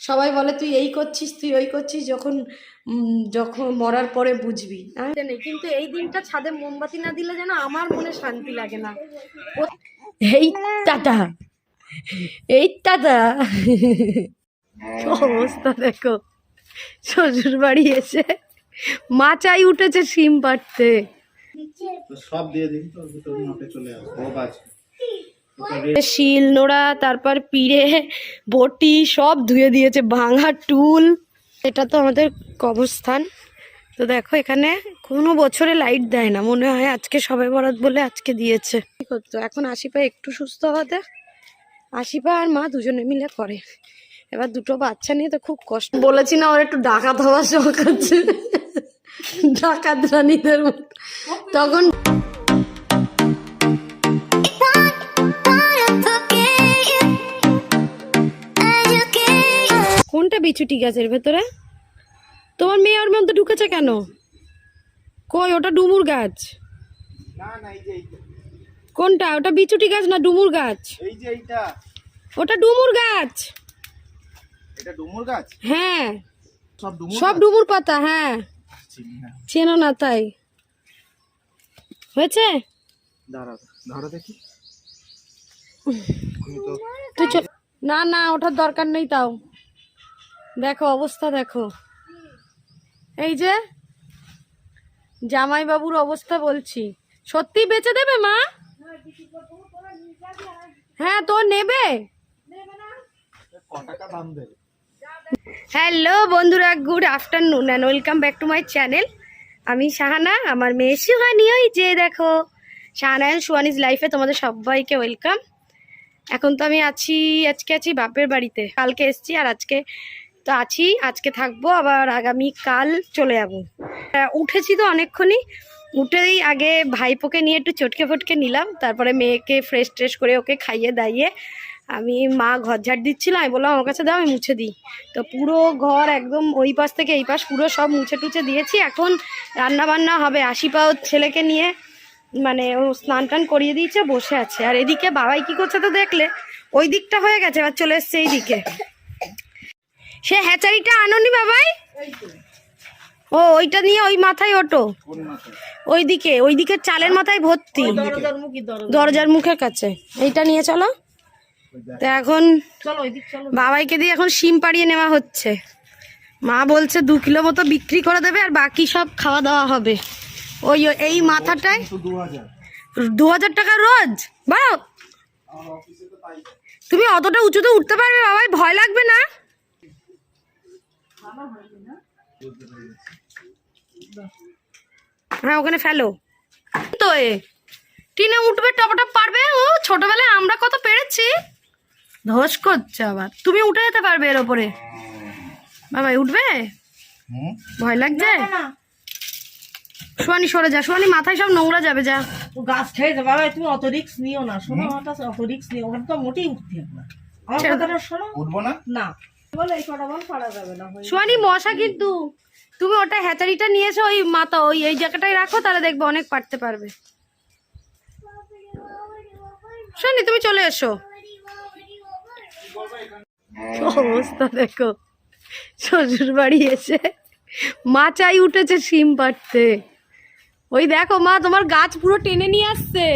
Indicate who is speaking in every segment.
Speaker 1: সবাই বলে তুই এই করছিস তুই ওই করছিস যখন যখন মরার পরে বুঝবি। আমি জানি কিন্তু এই দিনটা ছাদে মোমবাতি না দিলে যেন আমার মনে শান্তি লাগে না। ও- এই টাটা এই টাটা অবস্থা দেখো শ্বশুর বাড়ি এসে মাচাই উঠেছে সিম পাড়তে।
Speaker 2: সব দিয়ে দিন তো চলে আসবে
Speaker 1: শিল নোড়া, তারপর পিড়ে, বটি সব ধুয়ে দিয়েছে, ভাঙা টুল। এটা তো আমাদের কবরস্থান। তো দেখো, এখানে কোনো বছরে লাইট দেয় না। মনে হয় আজকে সবাই বরাত বলে আজকে দিয়েছে। কি করতো? এখন আশিপা একটু সুস্থ হতে। আশিপা আর মা দুজনে মিলে করে। এবার দুটো বাচ্চা নিয়ে তো খুব কষ্ট। বলেছি না, ওর একটু ডাকাত হওয়ার শখ আছে। ডাকাত রানীদের তখন বিছুটি গাছের ভেতরে? তোমার মেয়ে ওর মধ্যে ঢুকেছে কেন? কই ওটা ডুমুর গাছ? কোনটা? ওটা বিছুটি গাছ না ডুমুর গাছ? ওটা ডুমুর গাছ। হ্যাঁ।
Speaker 2: সব ডুমুর
Speaker 1: পাতা হ্যাঁ।
Speaker 2: চিনি না।
Speaker 1: তাই। হয়েছে? না না ওঠার দরকার নেই তাও। দেখো, অবস্থা দেখো। এই যে জামাইবাবুর অবস্থা বলছি। সত্যি বেচে দেবে, মা? হ্যাঁ তো নেবে। হ্যালো বন্ধুরা good afternoon and welcome back to my channel আমি শাহানা, আমার মেয়ে সুহানি ওই যে দেখো, শাহানা অ্যান্ড সুহানিজ লাইফে তোমাদের সবাইকে ওয়েলকাম এখন তো আমি আছি, আজকে আছি বাপের বাড়িতে। কালকে এসছি আর আজকে তো আছি আজকে থাকব, আবার আগামী কাল চলে যাব। উঠেছি তো অনেকক্ষণই, উঠেই আগে ভাইপোকে নিয়ে একটু চটকে ফটকে নিলাম, তারপরে মেয়েকে ফ্রেশ ট্রেশ করে ওকে খাইয়ে দাইয়ে আমি মা ঘর ঝাড় দিচ্ছিল, আমি বললাম, আমার কাছে দাও, আমি মুছে দিই। তো পুরো ঘর একদম ওই পাশ থেকে এই পাশ, পুরো সব মুছে টুছে দিয়েছি। এখন রান্না বান্না হবে আশিপা ওর ছেলেকে নিয়ে মানে ও স্নান টান করিয়ে দিয়েছে, বসে আছে। আর এদিকে বাবাই কি করছে তো দেখলে, ওই দিকটা হয়ে গেছে, এবার চলে এসছে এই দিকে সে হ্যাচারিটা আনোনি বাবাই? ও ওইটা নিয়ে ওই মাথায় ওটো ওই দিকে ওই দিকে চালের মাথায় ভর্তি। দরজার মুখের কাছে। এইটা নিয়ে চলো। তো এখন বাবাইকে দিয়ে এখন সিম পাড়িয়ে নেওয়া হচ্ছে। মা বলছে দু কিলো মতো বিক্রি করে দেবে আর বাকি সব খাওয়া দাওয়া হবে। ওই এই মাথাটায়
Speaker 2: দু হাজার।
Speaker 1: টাকা রোজ?
Speaker 2: তাই
Speaker 1: তুমি অতটা উঁচুতে উঠতে পারবে বাবাই ভয় লাগবে না? হ্যাঁ ওখানে ফেলো। তো এ টিনে উঠবে টপটপ পারবে? ও ছোটবেলায় আমরা কত পেরেছি। ধস করছে আবার। তুমি উঠে যেতে পারবে এর ওপরে। বাবাই উঠবে? ভয় লাগছে? সোয়ানি সরে যা। সোয়ানি মাথায় সব নোংরা যাবে যা।
Speaker 3: ও গাছ খেয়ে যাবে বাবা তুমি অত রিক্স নিও না। শোনো অত রিক্স নিও। ওখানে তো মোটেই উঠতে হবে না। আমার কথাটা শোনো।
Speaker 2: উঠবো না?
Speaker 3: না।
Speaker 1: সোয়ানি মশা কিন্তু। তুমি ওটা হ্যাচারিটা নিয়েছো ওই মাথা ওই এই জায়গাটায় রাখো তাহলে দেখবে অনেক পারতে পারবে। সোয়ানি তুমি চলে এসো। অবস্থা দেখো শ্বশুর বাড়ি এসে মাচাই উঠেছে সিম পাড়তে। ওই দেখো মা তোমার গাছ পুরো টেনে নিয়ে আসছে।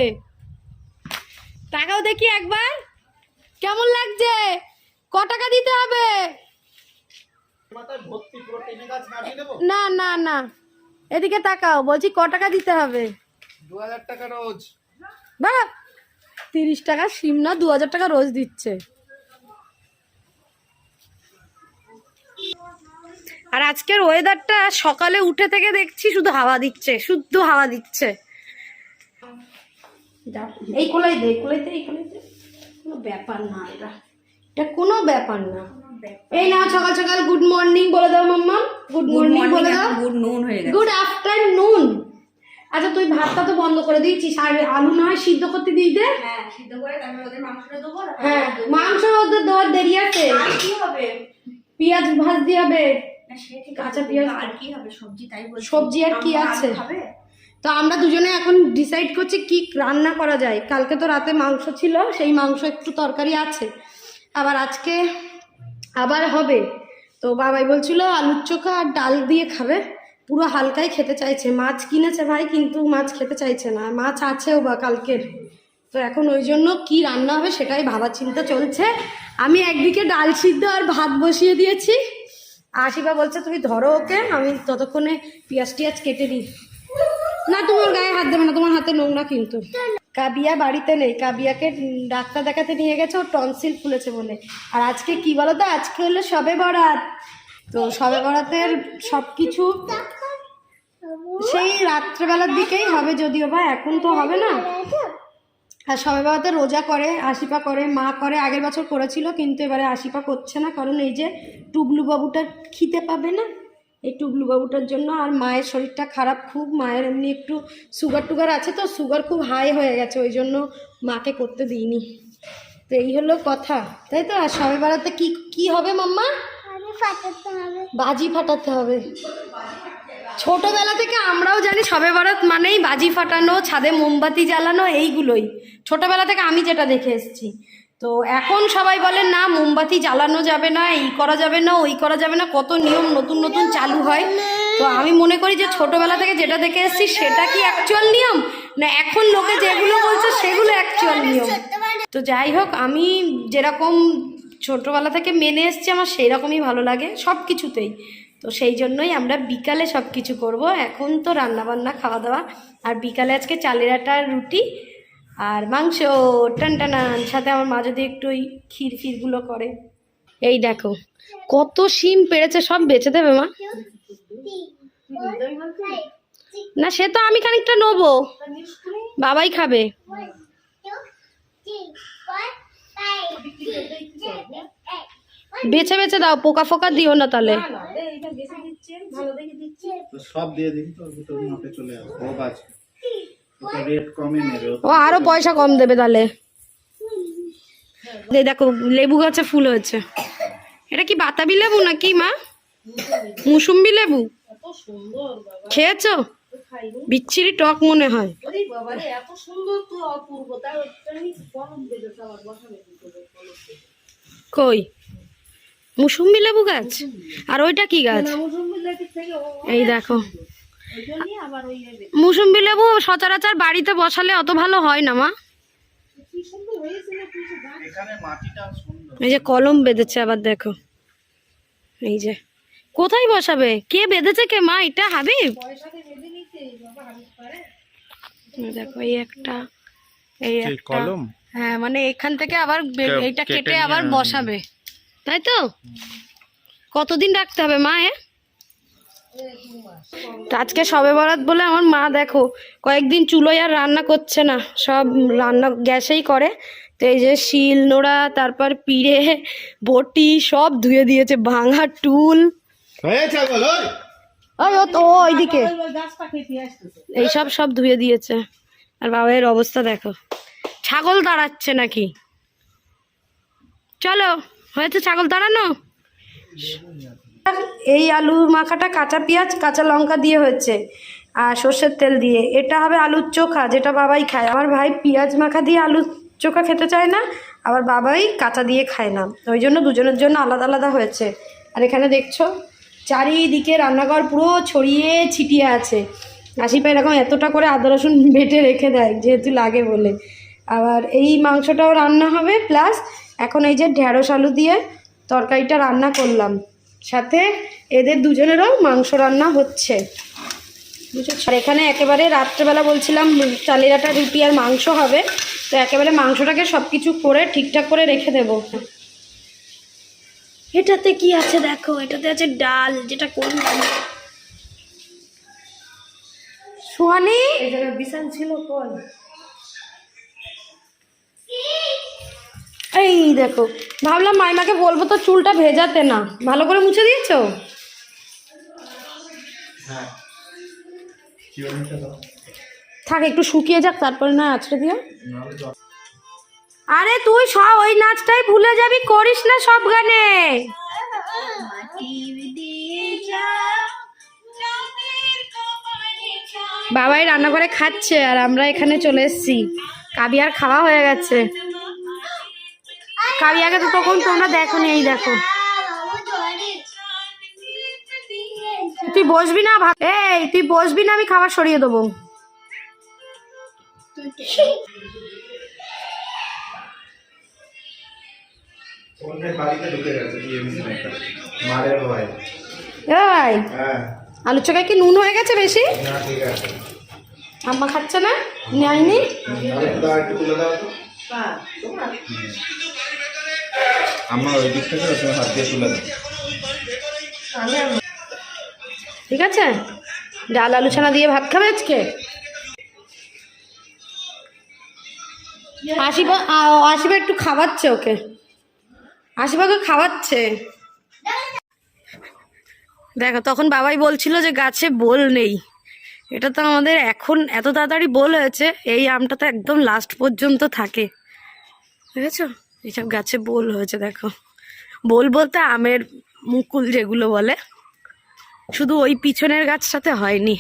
Speaker 1: টাকাও দেখি একবার কেমন লাগছে? ক টাকা দিতে হবে? না না না। এদিকে তাকাও বলছি ক টাকা দিতে হবে?
Speaker 2: দু হাজার টাকা রোজ।
Speaker 1: বা তিরিশ টাকা সিম না দু হাজার টাকা রোজ দিচ্ছে। আর আজকের ওয়েদারটা সকালে উঠে থেকে দেখছি শুধু হাওয়া দিচ্ছে শুদ্ধ হাওয়া দিচ্ছে। এই কোলাই দে এই কোলাই দে এই কোলাই দে। কোনো ব্যাপার না এটা। এটা কোনো ব্যাপার না। এই না। সকাল সকাল গুড মর্নিং বলে দাও মাম্মা। গুড মর্নিং বলে দাও।
Speaker 3: গুড নুন হয়ে গেছে।
Speaker 1: গুড আফটারনুন আচ্ছা তুই ভাতটা তো বন্ধ করে দিচ্ছিস আর আলু না হয় সিদ্ধ করতে দিই দে।
Speaker 3: হ্যাঁ সিদ্ধ করে তারপরে ওদের মাংসটা দেবো
Speaker 1: হ্যাঁ মাংস ওদের দেওয়ার দেরি আছে।
Speaker 3: কি হবে?
Speaker 1: পেঁয়াজ ভাজতে হবে। কাঁচা পেঁয়াজ
Speaker 3: আর কি হবে? সবজি তাই বলছি।
Speaker 1: সবজি আর কি আছে? তো আমরা দুজনে এখন ডিসাইড করছি কি রান্না করা যায়। কালকে তো রাতে মাংস ছিল সেই মাংস একটু তরকারি আছে। আবার আজকে আবার হবে। তো বাবাই বলছিল, আলুর চোখা আর ডাল দিয়ে খাবে। পুরো হালকাই খেতে চাইছে। মাছ কিনেছে ভাই, কিন্তু মাছ খেতে চাইছে না। মাছ আছেও বা কালকের তো এখন ওই জন্য কি রান্না হবে সেটাই ভাবার চিন্তা চলছে। আমি একদিকে ডাল সিদ্ধ আর ভাত বসিয়ে দিয়েছি। আশিবা বলছে, তুমি ধরো ওকে, আমি ততক্ষণে পেঁয়াজ টিয়াজ কেটে দিই। না, তোমার গায়ে হাত দেবে না, তোমার হাতে নোংরা কিন্তু। কাবিয়া বাড়িতে নেই। কাবিয়াকে ডাক্তার দেখাতে নিয়ে গেছে, ওর টনসিল ফুলেছে বলে। আর আজকে কি বলো তো আজকে হলো সবে বরাত। তো সবে বরাতের সব কিছু সেই রাত্রেবেলার দিকেই হবে যদিও বা, এখন তো হবে না। আর সবে বাবাতে রোজা করে আশিপা করে, মা করে, আগের বছর করেছিল, কিন্তু এবারে আশিপা করছে না। কারণ এই যে টুবলু বাবুটা খিদে পাবে না? এই টুবলু বাবুটার জন্য আর মায়ের শরীরটা খারাপ খুব মায়ের এমনি একটু সুগার টুগার আছে তো সুগার খুব হাই হয়ে গেছে ওই জন্য মাকে করতে দিইনি। তো এই হলো কথা তাই তো? আর সবে বেড়াতে কি কি হবে মাম্মা? বাজি ফাটাতে হবে। ছোটবেলা থেকে আমরাও জানি সবে বরাত মানেই বাজি ফাটানো ছাদে মোমবাতি জ্বালানো এইগুলোই। ছোটবেলা থেকে আমি যেটা দেখে এসেছি। তো এখন সবাই বলে না, মোমবাতি জ্বালানো যাবে না, এই করা যাবে না, ওই করা যাবে না, কত নিয়ম নতুন নতুন চালু হয়। তো আমি মনে করি যে ছোটবেলা থেকে যেটা দেখে এসেছি, সেটা কি অ্যাকচুয়াল নিয়ম? না, এখন লোকে যেগুলো বলছে, সেগুলো অ্যাকচুয়াল নিয়ম? তো যাই হোক, আমি যেরকম ছোটোবেলা থেকে মেনে এসছি, আমার সেই রকমই ভালো লাগে সব কিছুতেই তো সেই জন্যই আমরা বিকালে সব কিছু করব। এখন তো রান্না বান্না খাওয়া দাওয়া, আর বিকালে আজকে চালের আটার রুটি। আর মাংস টান টানান সাথে আমার মা যদি একটু ওই ক্ষীর ফিরগুলো করে। এই দেখো কত শিম পেরেছে সব বেচে দেবে মা। না সে তো আমি খানিকটা নেব। বাবাই খাবে। বেছে বেছে দাও পোকা ফোকা দিও না তাহলে।
Speaker 2: সব দিয়ে দিন তো চলে আসবে। ও,
Speaker 1: আরও পয়সা কম দেবে তাহলে। দেখো, লেবু গাছে ফুল হয়েছে। এটা কি বাতাবি লেবু নাকি, মা? মুসুম্বি লেবু? খেয়েছো? বিচ্ছিরি টক মনে হয়। কই? মুসুম্বি লেবু গাছ? আর ওইটা কি গাছ? এই দেখো।
Speaker 3: ওই জন্যই আবার ওই এ-
Speaker 1: মুসুম্বি লেবু সচরাচর বাড়িতে বসালে অত ভালো হয় না মা?
Speaker 3: কি সুন্দর হয়েছে না কিছু গাছ।
Speaker 2: এখানে মাটিটা সুন্দর।
Speaker 1: এই যে কলম বেঁধেছে আবার দেখো। এই যে। কোথায় বসাবে? কে বেঁধেছে কে মা? এটা হাবিব?
Speaker 3: পয়সাতে বেঁধে নিতে বাবা হাবিব পারে।
Speaker 1: এই দেখো এই একটা এই একটা। হ্যাঁ মানে এখান থেকে আবার এইটা কেটে আবার বসাবে। তাই তো? কতদিন রাখতে হবে মা এ? তো আজকে সবে বরাত বলে আমার মা দেখো কয়েকদিন চুলোয় আর রান্না করছে না সব রান্না গ্যাসেই করে। তো এই যে শিল নোড়া তারপর পিড়ে বটি সব ধুয়ে দিয়েছে ভাঙা টুল।
Speaker 2: হয়েছে
Speaker 1: ওই। ও তো ওইদিকে। এইসব সব ধুয়ে দিয়েছে। আর বাবার অবস্থা দেখো। ছাগল দাঁড়াচ্ছে নাকি? চলো হয়েছে ছাগল দাঁড়ানো এই আলু মাখাটা কাঁচা পেঁয়াজ, কাঁচা লঙ্কা দিয়ে হচ্ছে আর সর্ষের তেল দিয়ে। এটা হবে আলুর চোখা, যেটা বাবাই খায়। আমার ভাই পেঁয়াজ মাখা দিয়ে আলুর চোখা খেতে চায় না, আবার বাবাই কাঁচা দিয়ে খায় না। ওই জন্য দুজনের জন্য আলাদা আলাদা হয়েছে। আর এখানে দেখছ, চারিদিকে রান্নাঘর পুরো ছড়িয়ে ছিটিয়ে আছে। আশিপা এরকম এতটা করে আদা, রসুন বেটে রেখে দেয়, যেহেতু লাগে বলে। আবার এই মাংসটাও রান্না হবে, প্লাস এখন এই যে ঢ্যাঁড়স আলু দিয়ে তরকারিটা রান্না করলাম। সাথে এদের দুজনেরও মাংস রান্না হচ্ছে। বুঝেছ আর এখানে একেবারে রাত্রেবেলা বলছিলাম চালের আটা রুটি আর মাংস হবে। তো একেবারে মাংসটাকে সব কিছু করে ঠিকঠাক করে রেখে দেব। এটাতে কি আছে দেখো? এটাতে আছে ডাল যেটা করলাম সোয়ানি বিশাল ছিল কল। এই দেখো ভাবলাম মাইমাকে বলব তো চুলটা ভেজাতে না। ভালো করে মুছে দিয়েছ?
Speaker 2: হ্যাঁ।
Speaker 1: থাক একটু শুকিয়ে যাক তারপরে না আছড়ে দিও। আরে তুই সব ওই নাচটাই ভুলে যাবি করিস না সব গানে। বাবাই রান্না করে খাচ্ছে আর আমরা এখানে চলে এসেছি। কাবিয়ার খাওয়া হয়ে গেছে। কাবিয়াকে তো তখন তোমরা দেখো এই দেখো। তুই বসবি না ভাত এই তুই বসবি না আমি খাবার সরিয়ে দেবো। আলু চোখায় কি নুন হয়ে গেছে বেশি? আম্মা খাচ্ছে না? নেয়নি?
Speaker 2: আমার ওই দিক থেকে হাত দিয়ে তুলে
Speaker 1: ঠিক আছে? ডাল, আলু ছানা দিয়ে ভাত খাবে আজকে? আশিবা আশিবা একটু খাওয়াচ্ছে ওকে। আশিবাকে খাওয়াচ্ছে। দেখো, তখন বাবাই বলছিল যে গাছে বোল নেই। এটা তো আমাদের এখন এত তাড়াতাড়ি বোল হয়েছে, এই আমটা তো একদম লাস্ট পর্যন্ত থাকে। বুঝেছ এইসব গাছে বোল হয়েছে, দেখো। বোল বলতে আমের মুকুল যেগুলো বলে, শুধু ওই পিছনের গাছটাতে হয়নি।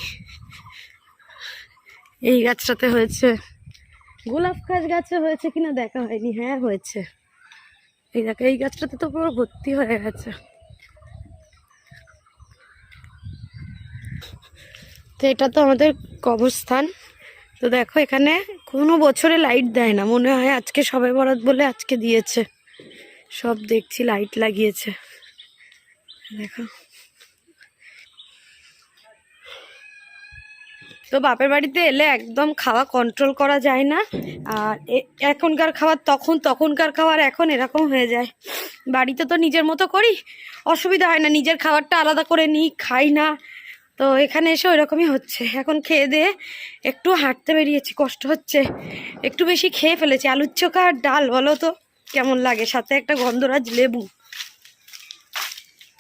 Speaker 1: এই গাছটাতে হয়েছে, গোলাপ গাছ গাছে হয়েছে কিনা দেখা হয়নি হ্যাঁ হয়েছে। এই দেখো, এই গাছটাতে তো পুরো ভর্তি হয়ে গেছে। তো এটা তো আমাদের কবরস্থান। তো দেখো, এখানে কোনো বছরে লাইট দেয় না। মনে হয় আজকে সবাই বরাত বলে আজকে দিয়েছে। সব দেখছি লাইট লাগিয়েছে। দেখো। তো বাপের বাড়িতে এলে একদম খাওয়া কন্ট্রোল করা যায় না। আর এখনকার খাবার তখন তখনকার খাবার এখন এরকম হয়ে যায়। বাড়িতে তো নিজের মতো করি, অসুবিধা হয় না। নিজের খাবারটা আলাদা করে নিই, খাই না। তো এখানে এসে ওইরকমই হচ্ছে। এখন খেয়ে দিয়ে একটু হাঁটতে বেরিয়েছি, কষ্ট হচ্ছে। একটু বেশি খেয়ে ফেলেছি। আলুর চোখা আর ডাল, বলো তো কেমন লাগে? সাথে একটা গন্ধরাজ লেবু।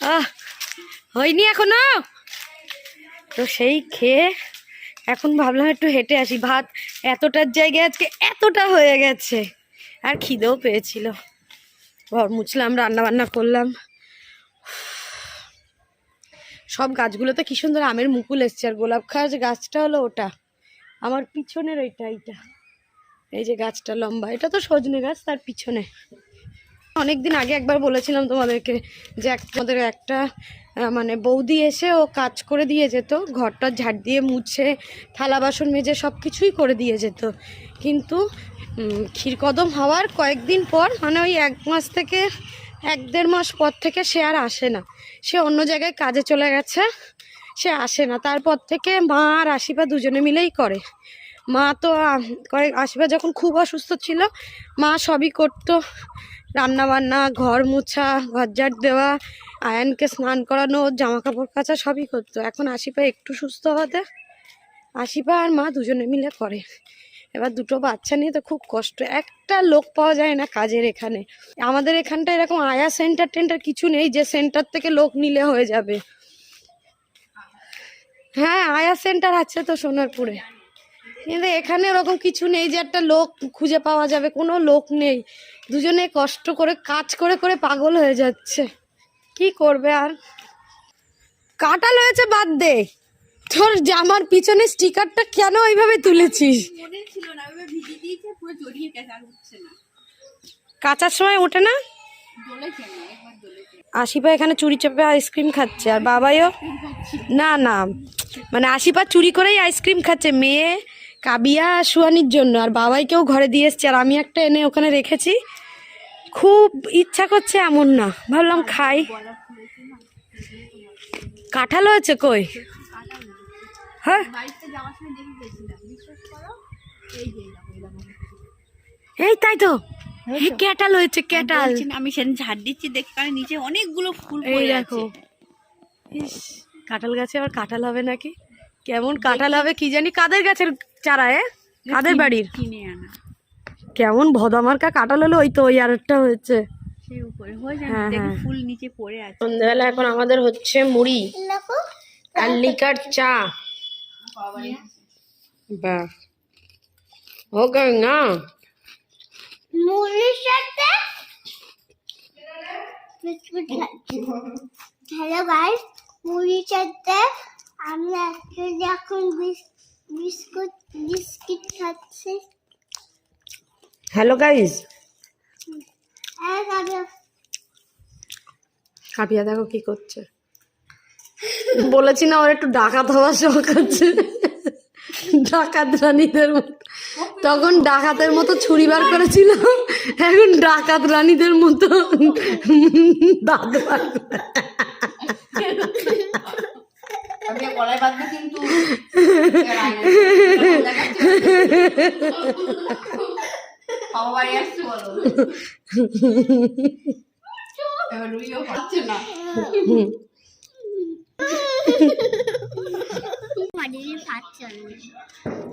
Speaker 1: আহ, হয়নি এখনও? তো সেই খেয়ে এখন ভাবলাম একটু হেঁটে আসি। ভাত এতটার জায়গায় আজকে এতটা হয়ে গেছে। আর খিদেও পেয়েছিল। ঘর মুছলাম রান্না বান্না করলাম। সব গাছগুলোতে কি সুন্দর আমের মুকুল এসছে, আর গোলাপ খাস গাছটা হলো ওটা। আমার পিছনের ওইটা, এইটা। এই যে গাছটা লম্বা, এটা তো সজনে গাছ, তার পিছনে। অনেকদিন আগে একবার বলেছিলাম তোমাদেরকে যে তোমাদের একটা মানে বৌদি এসে ও কাজ করে দিয়ে যেত, ঘরটা ঝাড় দিয়ে মুছে, থালা বাসন মেজে সব কিছুই করে দিয়ে যেত। কিন্তু ক্ষীরকদম হওয়ার কয়েকদিন পর মানে ওই এক মাস থেকে এক দেড় মাস পর থেকে সে আর আসে না। সে অন্য জায়গায় কাজে চলে গেছে, সে আসে না। তারপর থেকে মা আর আশিবা দুজনে মিলেই করে। মা তো কয়েক আশিবা যখন খুব অসুস্থ ছিল, মা সবই করতো। রান্না বান্না ঘর মোছা ঘর ঝাড় দেওয়া, আয়নকে স্নান করানো জামা কাপড় কাচা সবই করতো। এখন আশিপা একটু সুস্থ হতে আশিপা আর মা দুজনে মিলে করে। এবার দুটো বাচ্চা নিয়ে তো খুব কষ্ট। একটা লোক পাওয়া যায় না কাজের এখানে। আমাদের এখানটা এরকম আয়া সেন্টার টেন্টার কিছু নেই যে সেন্টার থেকে লোক নিলে হয়ে যাবে। হ্যাঁ আয়া সেন্টার আছে তো সোনারপুরে। কিন্তু এখানে ওরকম কিছু নেই যে একটা লোক খুঁজে পাওয়া যাবে, কোনো লোক নেই। দুজনে কষ্ট করে, কাজ করে করে পাগল হয়ে যাচ্ছে। কি করবে আর? কাটাল হয়েছে বাদ দে। তোর জামার পিছনে স্টিকারটা কেন ওইভাবে তুলেছিস?
Speaker 3: মনে ছিল না ওইভাবে ভিজে দিয়েছে পুরো জড়িয়ে গেছে আর উঠছে না।
Speaker 1: কাচার সময় ওঠে না? আশিপা এখানে চুরি চেপে আইসক্রিম খাচ্ছে আর বাবাইও? না না। মানে আশিপা চুরি করেই আইসক্রিম খাচ্ছে মেয়ে কাবিয়া আর সুয়ানির জন্য আর বাবাইকেও ঘরে দিয়ে এসছে আর আমি একটা এনে ওখানে রেখেছি। খুব ইচ্ছা করছে এমন না। ভাবলাম খাই। কাঁঠাল হয়েছে কই? হ্যাঁ?
Speaker 3: এই
Speaker 1: তাই তো। এই ক্যাটাল হয়েছে ক্যাটাল
Speaker 3: আমি সেদিন ঝাড় দিচ্ছি দেখি কারণ নিচে অনেকগুলো ফুল
Speaker 1: এই দেখো। ইস। কাঁঠাল গাছে আবার কাঁঠাল হবে নাকি? কেমন কাঁঠাল হবে কি জানি? কাদের গাছের চারা এ? কাদের বাড়ির?
Speaker 3: কিনে আনা।
Speaker 1: কেমন ভদামার্কা কাঁঠাল হলো ওই তো ওই আরেকটা হয়েছে।
Speaker 3: সেই উপরে হয়ে
Speaker 1: হ্যাঁ।
Speaker 3: ফুল নিচে পড়ে আছে।
Speaker 1: সন্ধ্যাবেলা এখন আমাদের হচ্ছে মুড়ি আর লিকার চা। বাহ ওকে না
Speaker 4: মুড়ির সাথে হ্যালো গাইস মুড়ির সাথে আমি আজকে এখন বিস- বিস্কুট বিস্কিট খাচ্ছি
Speaker 1: হ্যালো
Speaker 4: আর আমি
Speaker 1: কাপিয়া দেখো কি করছে। বলেছি না ওর একটু ডাকাত হওয়ার শখ আছে। ডাকাত রানীদের মতো। তখন ডাকাতের মতো ছুরি বার করেছিল এখন ডাকাত রানীদের মতো দাঁত বার
Speaker 3: কিন্তু।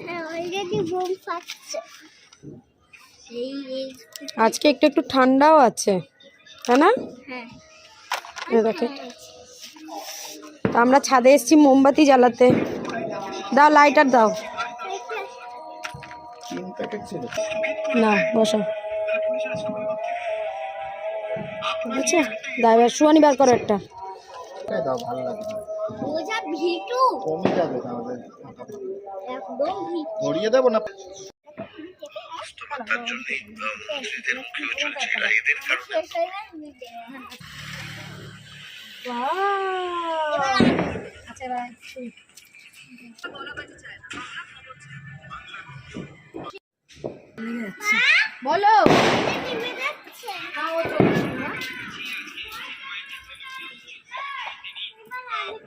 Speaker 4: হ্যাঁ
Speaker 1: আজকে একটু একটু ঠান্ডাও আছে তাই না?
Speaker 4: হ্যাঁ।
Speaker 1: তো আমরা ছাদে এসেছি মোমবাতি জ্বালাতে। দাও লাইটার দাও। না বসো। আচ্ছা দাও এবার শুয়ানি বার করো একটা।
Speaker 2: এটাই দাও ভালো লাগে।
Speaker 4: ওজা ভিটু।
Speaker 2: কমে যাবে তাহলে।
Speaker 4: একদম ভিটু।
Speaker 2: দেবো না?
Speaker 4: আচ্ছা
Speaker 1: বলো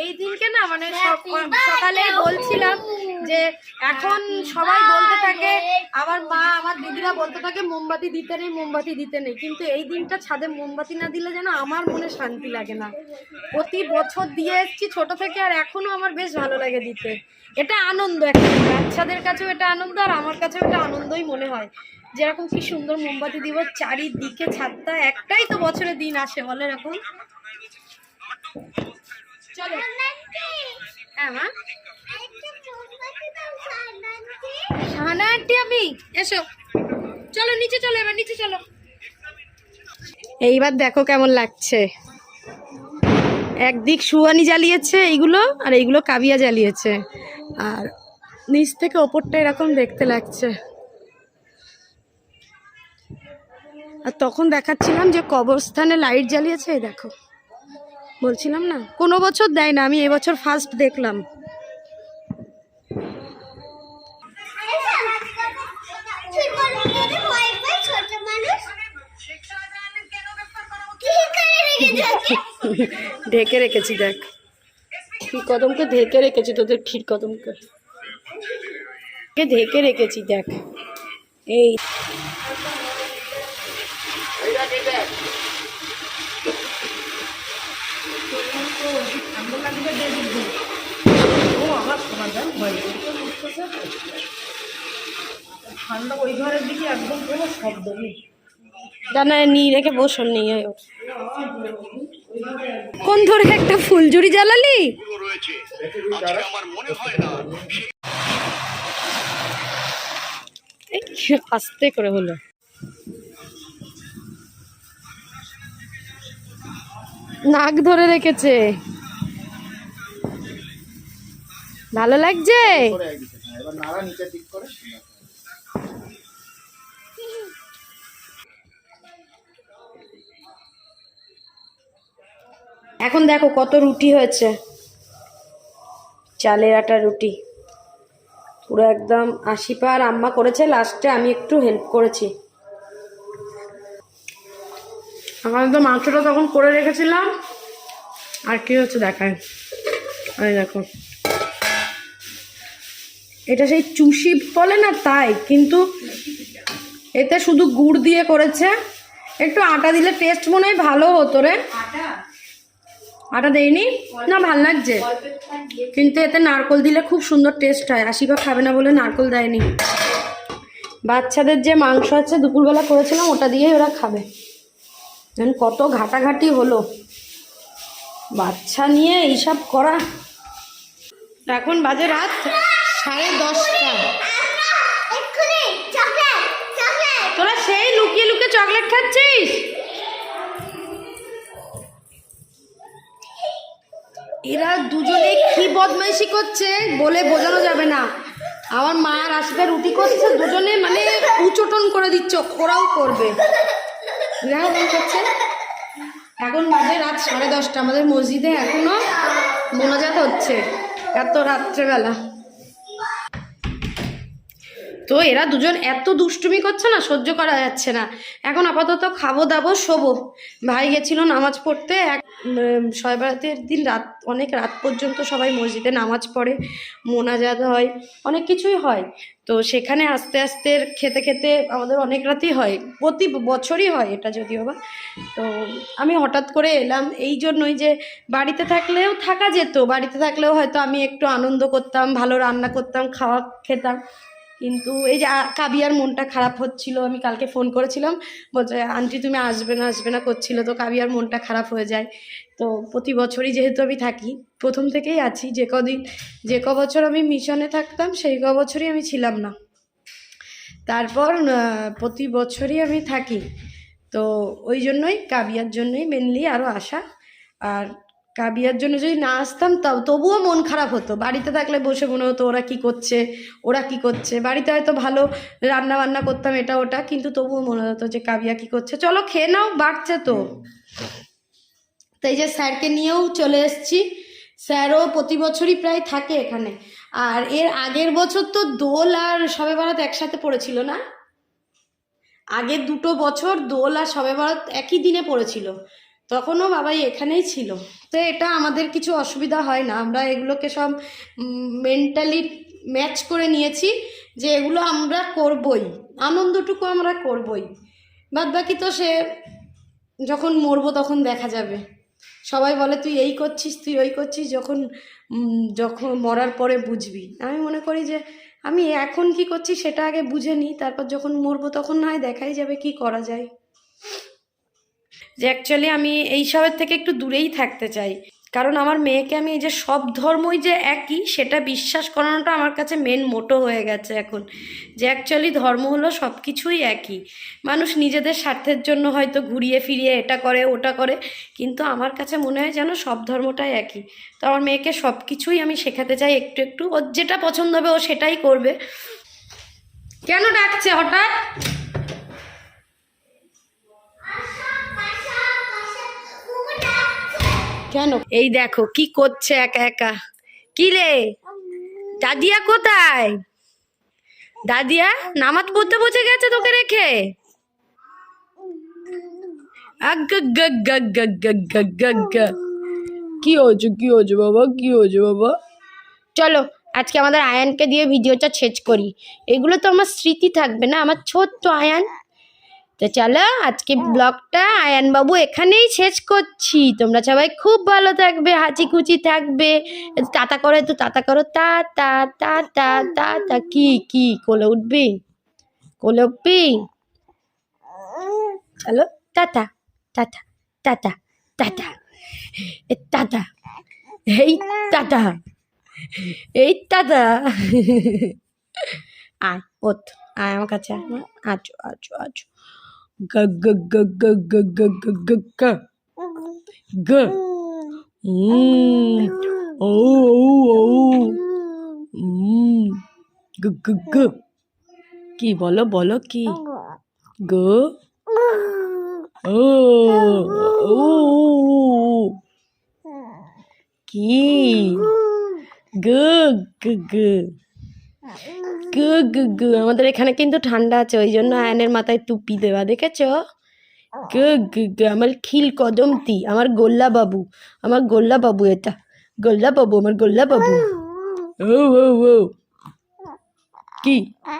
Speaker 1: এই দিনকে না মানে সকালে বলছিলাম যে এখন সবাই বলতে থাকে আমার মা আমার দিদিরা বলতে থাকে মোমবাতি দিতে নেই মোমবাতি দিতে নেই। কিন্তু এই দিনটা ছাদে মোমবাতি না দিলে যেন আমার মনে শান্তি লাগে না। প্রতি বছর দিয়ে এসেছি ছোট থেকে আর এখনও আমার বেশ ভালো লাগে দিতে। এটা আনন্দ একটা। বাচ্চাদের কাছেও এটা আনন্দ আর আমার কাছেও এটা আনন্দই মনে হয়। যেরকম কি সুন্দর মোমবাতি দিব চারিদিকে ছাদটা একটাই তো বছরে দিন আসে বলে এখন। চলো আমি, এসো। চলো, নিচে চলো এইবার দেখো কেমন লাগছে। একদিক সুয়ানি জ্বালিয়েছে এইগুলো, আর এইগুলো কাবিয়া জ্বালিয়েছে। আর নিচ থেকে ওপরটা এরকম দেখতে লাগছে। আর তখন দেখাচ্ছিলাম যে কবরস্থানে লাইট জ্বালিয়েছে দেখো। বলছিলাম না? কোনো বছর দেয় না, আমি এবছর ফার্স্ট দেখলাম। ঢেকে রেখেছি, দেখ। ক্ষীর কদমকে ঢেকে রেখেছি, তোদের ক্ষীর কদমকে। ঢেকে রেখেছি, দেখ। এই
Speaker 3: ঠান্ডা ওই ঘরের দিকে একদম কোনো শব্দ নেই।
Speaker 1: নিয়ে রেখে বসন নিয়ে। কোন ধরে একটা ফুলঝুরি জ্বালালি? আস্তে করে হলো। নাক ধরে রেখেছে। ভালো লাগছে?
Speaker 2: করে
Speaker 1: এখন দেখো কত রুটি হয়েছে। চালের আটা রুটি। পুরো একদম আশি পার আম্মা করেছে লাস্টে আমি একটু হেল্প করেছি। এখন তো মাংসটা তখন করে রেখেছিলাম। আর কি হচ্ছে দেখায় এই দেখো। এটা সেই চুষি বলে না তাই কিন্তু এতে শুধু গুড় দিয়ে করেছে। একটু আটা দিলে টেস্ট মনে হয় ভালো হতো রে। আটা? দেয়নি না ভালো লাগছে। কিন্তু এতে নারকল দিলে খুব সুন্দর টেস্ট হয়। আশিবা খাবে না বলে নারকল দেয়নি। বাচ্চাদের যে মাংস আছে দুপুরবেলা করেছিলাম ওটা দিয়েই ওরা খাবে। কত ঘাটাঘাটি হলো। বাচ্চা নিয়ে এইসব করা। এখন বাজে রাত সাড়ে দশটা। তোরা সেই লুকিয়ে লুকিয়ে চকলেট খাচ্ছিস? এরা দুজনে কি বদমাইশি করছে বলে বোঝানো যাবে না। আমার মা আর আসবে রুটি করছে, দুজনে মানে উচটন করে দিচ্ছ, ওরাও করবে। করছে? এখন বাজে রাত সাড়ে দশটা, আমাদের মসজিদে এখনও মোনাজাত হচ্ছে, এত রাত্রেবেলা। তো এরা দুজন এত দুষ্টুমি করছে না, সহ্য করা যাচ্ছে না। এখন আপাতত খাব, দাবো, শোবো। ভাই গেছিল নামাজ পড়তে, এক শবে দিন রাত, অনেক রাত পর্যন্ত সবাই মসজিদে নামাজ পড়ে, মোনাজাত হয়, অনেক কিছুই হয়। তো সেখানে আস্তে আস্তে খেতে খেতে আমাদের অনেক রাতই হয়, প্রতি বছরই হয় এটা যদিও বা। তো আমি হঠাৎ করে এলাম এই জন্যই যে বাড়িতে থাকলেও থাকা যেত, বাড়িতে থাকলেও হয়তো আমি একটু আনন্দ করতাম, ভালো রান্না করতাম, খাওয়া খেতাম। কিন্তু এই যে কাবিয়ার মনটা খারাপ হচ্ছিল, আমি কালকে ফোন করেছিলাম, বলছে, আন্টি, তুমি আসবে না আসবে না করছিল। তো কাবিয়ার মনটা খারাপ হয়ে যায়। তো প্রতি বছরই যেহেতু আমি থাকি, প্রথম থেকেই আছি, যে কদিন, যে ক বছর আমি মিশনে থাকতাম, সেই ক বছরই আমি ছিলাম না। তারপর প্রতি বছরই আমি থাকি। তো ওই জন্যই, কাবিয়ার জন্যই মেনলি আরও আসা। আর কাবিয়ার জন্য যদি না আসতাম তাও তবুও মন খারাপ হতো। বাড়িতে থাকলে বসে মনে হতো ওরা কি করছে? ওরা কি করছে? বাড়িতে হয়তো ভালো রান্না বান্না করতাম এটা ওটা কিন্তু তবুও মনে হতো যে কাবিয়া কি করছে? চলো খেয়ে নাও বাড়ছে তো। তাই যে স্যারকে নিয়েও চলে এসেছি। স্যারও প্রতি বছরই প্রায় থাকে এখানে। আর এর আগের বছর তো দোল আর সবে বরাত একসাথে পড়েছিল না? আগের দুটো বছর দোল আর সবে বরাত একই দিনে পড়েছিল। তখনও বাবাই এখানেই ছিল। তো এটা আমাদের কিছু অসুবিধা হয় না। আমরা এগুলোকে সব মেন্টালি ম্যাচ করে নিয়েছি যে এগুলো আমরা করবই। আনন্দটুকু আমরা করবই। বাদ বাকি তো সে যখন মরবো তখন দেখা যাবে। সবাই বলে, তুই এই করছিস, তুই ওই করছিস। যখন যখন মরার পরে বুঝবি। আমি মনে করি যে, আমি এখন কি করছি সেটা আগে বুঝে নিই। তারপর যখন মরবো তখন না হয় দেখাই যাবে কি করা যায়। যে অ্যাকচুয়ালি আমি এইসবের থেকে একটু দূরেই থাকতে চাই। কারণ আমার মেয়েকে আমি এই যে সব ধর্মই যে একই, সেটা বিশ্বাস করানোটা আমার কাছে মেন মোটো হয়ে গেছে এখন। যে অ্যাকচুয়ালি ধর্ম হলো সব কিছুই একই। মানুষ নিজেদের স্বার্থের জন্য হয়তো ঘুরিয়ে ফিরিয়ে এটা করে, ওটা করে, কিন্তু আমার কাছে মনে হয় যেন সব ধর্মটাই একই। তো আমার মেয়েকে সব কিছুই আমি শেখাতে চাই একটু একটু ওর যেটা পছন্দ হবে ও সেটাই করবে। কেন ডাকছে হঠাৎ? কেন? এই দেখো, কি করছে একা একা? কি রে? দাদিয়া কোথায়? দাদিয়া, নামাজ পড়তে বসে গেছে তোকে রেখে? কি হয়েছে কি হয়েছে বাবা, কি হয়েছে বাবা? চলো, আজকে আমাদের আয়ানকে দিয়ে ভিডিওটা শেষ করি। এগুলো তো আমার স্মৃতি থাকবে না? আমার ছোট্ট আয়ান। তো চলো আজকে ব্লগটা আয়ান বাবু এখানেই শেষ করছি। তোমরা সবাই খুব ভালো থাকবে হাঁচি খুচি থাকবে। তাতা করো একটু তাতা করো তা তা তা তা তা তা কি কি কোলে উঠবি? কোলে উঠবি? চলো tata tata tata tata tata এই টাটা এই টাটা আয় ওঠ আয় আমার কাছে আয়। আচো আচো আচো গ গ গ গ গ গ গ গ গ ও ও গ গ গ কি বলো বলো কি গ ও ও কি গ গ গ গু গু গু। আমাদের এখানে কিন্তু ঠান্ডা আছে ওই জন্য আয়নের মাথায় টুপি দেওয়া দেখেছ? গু গু গু। আমার খিল কদমতি আমার গোল্লা বাবু আমার গোল্লা বাবু এটা। গোল্লা বাবু আমার গোল্লা বাবু। ও ও ও। কি?